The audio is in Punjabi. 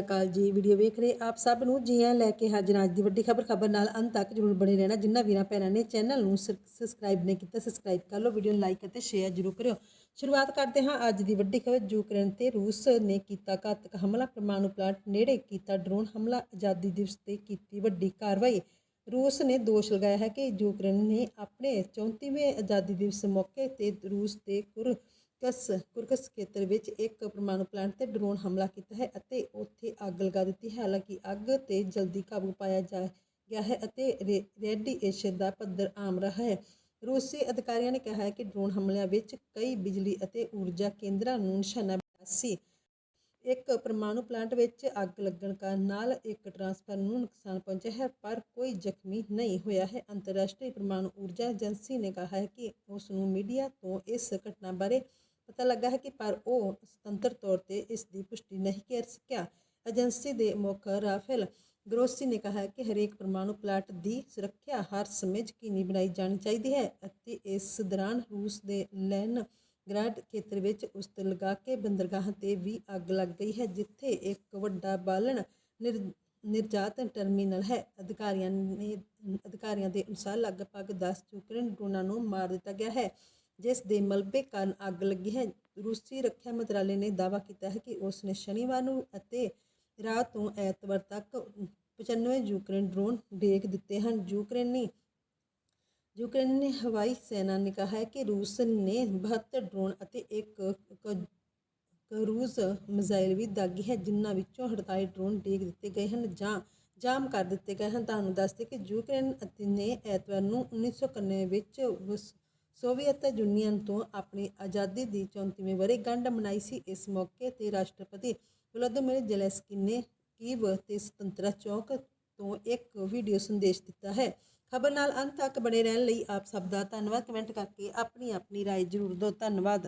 ਅਕਾਲ ਜੀ। ਵੀਡੀਓ ਵੇਖ ਰਹੇ ਆਪ ਸਭ ਨੂੰ ਜੀ ਆਇਆਂ ਲੈ ਕੇ ਹਾਜ਼ਰ ਅੱਜ ਦੀ ਵੱਡੀ ਖਬਰ। ਖਬਰ ਨਾਲ ਅੰਤ ਤੱਕ ਜਰੂਰ ਬਣੇ ਰਹਿਣਾ। ਜਿਨ੍ਹਾਂ ਵੀਰਾਂ ਭੈਣਾਂ ਨੇ ਚੈਨਲ ਨੂੰ ਸਬਸਕ੍ਰਾਈਬ ਨਹੀਂ ਕੀਤਾ ਸਬਸਕ੍ਰਾਈਬ ਕਰ ਲਓ। ਵੀਡੀਓ ਨੂੰ ਲਾਈਕ ਅਤੇ ਸ਼ੇਅਰ ਜਰੂਰ ਕਰਿਓ। ਸ਼ੁਰੂਆਤ ਕਰਦੇ ਹਾਂ ਅੱਜ ਦੀ ਵੱਡੀ ਖਬਰ। ਯੂਕਰੇਨ ਤੇ ਰੂਸ ਨੇ ਕੀਤਾ ਘਾਤਕ ਹਮਲਾ। ਪਰਮਾਣੂ ਪਲਾਂਟ ਨੇੜੇ ਕੀਤਾ ਡਰੋਨ ਹਮਲਾ। ਆਜ਼ਾਦੀ ਦਿਵਸ ਤੇ ਕੀਤੀ ਵੱਡੀ ਕਾਰਵਾਈ। ਰੂਸ ਨੇ ਦੋਸ਼ ਲਗਾਇਆ ਹੈ ਕਿ ਯੂਕਰੇਨ ਨੇ ਆਪਣੇ 34ਵੇਂ ਆਜ਼ਾਦੀ ਦਿਵਸ ਮੌਕੇ ਤੇ ਰੂਸ ਦੇ ਕੁਰਕਸ ਕੁਰਕਸ ਖੇਤਰ ਵਿੱਚ ਇੱਕ ਪਰਮਾਣੂ ਪਲਾਂਟ ਤੇ ਡਰੋਨ ਹਮਲਾ ਕੀਤਾ ਹੈ ਅਤੇ ਉੱਥੇ ਅੱਗ ਲਗਾ ਦਿੱਤੀ ਹੈ। ਹਾਲਾਂਕਿ ਅੱਗ ਤੇ ਜਲਦੀ ਕਾਬੂ ਪਾਇਆ ਜਾ ਗਿਆ ਹੈ ਅਤੇ ਰੇਡੀਏਸ਼ਨ ਦਾ ਪੱਧਰ ਆਮ ਰਿਹਾ ਹੈ। ਰੂਸੀ ਅਧਿਕਾਰੀਆਂ ਨੇ ਕਿਹਾ ਹੈ ਕਿ ਡਰੋਨ ਹਮਲਿਆਂ ਵਿੱਚ ਕਈ ਬਿਜਲੀ ਅਤੇ ਊਰਜਾ ਕੇਂਦਰਾਂ ਨੂੰ ਨਿਸ਼ਾਨਾ ਬਣਾਇਆ ਸੀ। ਇੱਕ ਪਰਮਾਣੂ ਪਲਾਂਟ ਵਿੱਚ ਅੱਗ ਲੱਗਣ ਕਾਰਨ ਨਾਲ ਇੱਕ ਟਰਾਂਸਫਾਰਮਰ ਨੂੰ ਨੁਕਸਾਨ ਪਹੁੰਚਿਆ ਹੈ, ਪਰ ਕੋਈ ਜ਼ਖਮੀ ਨਹੀਂ ਹੋਇਆ ਹੈ। ਅੰਤਰਰਾਸ਼ਟਰੀ ਪਰਮਾਣੂ ਊਰਜਾ ਏਜੰਸੀ ਨੇ ਕਿਹਾ ਹੈ ਕਿ ਉਸ ਨੂੰ ਮੀਡੀਆ ਤੋਂ ਇਸ ਘਟਨਾ ਬਾਰੇ ਪਤਾ ਲੱਗਾ ਹੈ ਕਿ ਪਰ ਉਹ ਸੁਤੰਤਰ ਤੌਰ ਤੇ ਇਸ ਦੀ ਪੁਸ਼ਟੀ ਨਹੀਂ ਕਰ ਸਕਿਆ। ਏਜੰਸੀ ਦੇ ਮੁੱਖ ਰਾਫੇਲ ਗਰੋਸੀ ਨੇ ਕਿਹਾ ਕਿ ਹਰੇਕ ਪਰਮਾਣੂ ਪਲਾਟ ਦੀ ਸੁਰੱਖਿਆ ਹਰ ਸਮੇਂ ਯਕੀਨੀ ਬਣਾਈ ਜਾਣੀ ਚਾਹੀਦੀ ਹੈ ਅਤੇ ਇਸ ਦੌਰਾਨ ਰੂਸ ਦੇ ਲੈਨ ਗ੍ਰਾਡ ਖੇਤਰ ਵਿੱਚ ਉਸਤ ਲਗਾ ਕੇ ਬੰਦਰਗਾਹਾਂ ਤੇ ਵੀ ਅੱਗ ਲੱਗ ਗਈ ਹੈ, ਜਿੱਥੇ ਇੱਕ ਵੱਡਾ ਬਾਲਣ ਨਿਰ, ਨਿਰਜਾਤ ਟਰਮੀਨਲ ਹੈ। ਅਧਿਕਾਰੀਆਂ ਨੇ, ਅਧਿਕਾਰੀਆਂ ਦੇ ਅਨੁਸਾਰ ਲਗਭਗ 10 ਯੂਕਰੇਨ ਡਰੋਨਾਂ ਨੂੰ ਮਾਰ ਦਿੱਤਾ ਗਿਆ ਹੈ। ਜਿਸ ਦੇ ਮਲਬੇ ਕਾਰਨ ਅੱਗ ਲੱਗੀ ਹੈ, ਰੂਸੀ ਰੱਖਿਆ ਮੰਤਰਾਲੇ ਨੇ ਦਾਅਵਾ ਕੀਤਾ ਹੈ ਕਿ ਉਸ ਨੇ ਸ਼ਨੀਵਾਰ ਨੂੰ ਅਤੇ ਰਾਤ ਤੋਂ ਐਤਵਾਰ ਤੱਕ 95 ਯੂਕਰੇਨ ਡਰੋਨ ਡੇਗ ਦਿੱਤੇ ਹਨ। ਯੂਕਰੇਨੀ, ਯੂਕਰੇਨ ਹਵਾਈ ਸੈਨਾ ਨੇ ਕਿਹਾ ਹੈ ਕਿ ਰੂਸ ਨੇ 72 ਡਰੋਨ ਅਤੇ ਇੱਕ ਕਰੂਜ਼ ਮਿਜ਼ਾਈਲ ਵੀ ਦਾਗੀ ਹੈ, ਜਿਨ੍ਹਾਂ ਵਿੱਚੋਂ 48 ਡਰੋਨ ਡੇਗ ਦਿੱਤੇ ਗਏ ਹਨ ਜਾਂ ਜਾਮ ਕਰ ਦਿੱਤੇ ਗਏ ਹਨ। ਤੁਹਾਨੂੰ ਦੱਸਦੇ ਕਿ ਯੂਕਰੇਨ ਅਤੇ ਨੇ ਐਤਵਾਰ ਨੂੰ 1991 ਵਿੱਚ ਸੋਵੀਅਤ ਯੂਨੀਅਨ ਤੋਂ ਆਪਣੀ ਆਜ਼ਾਦੀ ਦੀ 34ਵੀਂ ਵਰ੍ਹੇਗੰਢ ਮਨਾਈ ਸੀ ਇਸ ਮੌਕੇ ਤੇ ਰਾਸ਼ਟਰਪਤੀ ਵਲੋਦੀਮਿਰ ਜ਼ੈਲੈਂਸਕੀ ਨੇ ਕੀਵ ਤੇ ਸੁਤੰਤਰਤਾ ਚੌਕ ਤੋਂ ਇੱਕ ਵੀਡੀਓ ਸੰਦੇਸ਼ ਦਿੱਤਾ ਹੈ ਖਬਰ ਨਾਲ ਅੰਤ ਤੱਕ ਬਣੇ ਰਹਿਣ ਲਈ ਆਪ ਸਭ ਦਾ ਧੰਨਵਾਦ ਕਮੈਂਟ ਕਰਕੇ ਆਪਣੀ ਆਪਣੀ رائے ਜ਼ਰੂਰ ਦਿਓ ਧੰਨਵਾਦ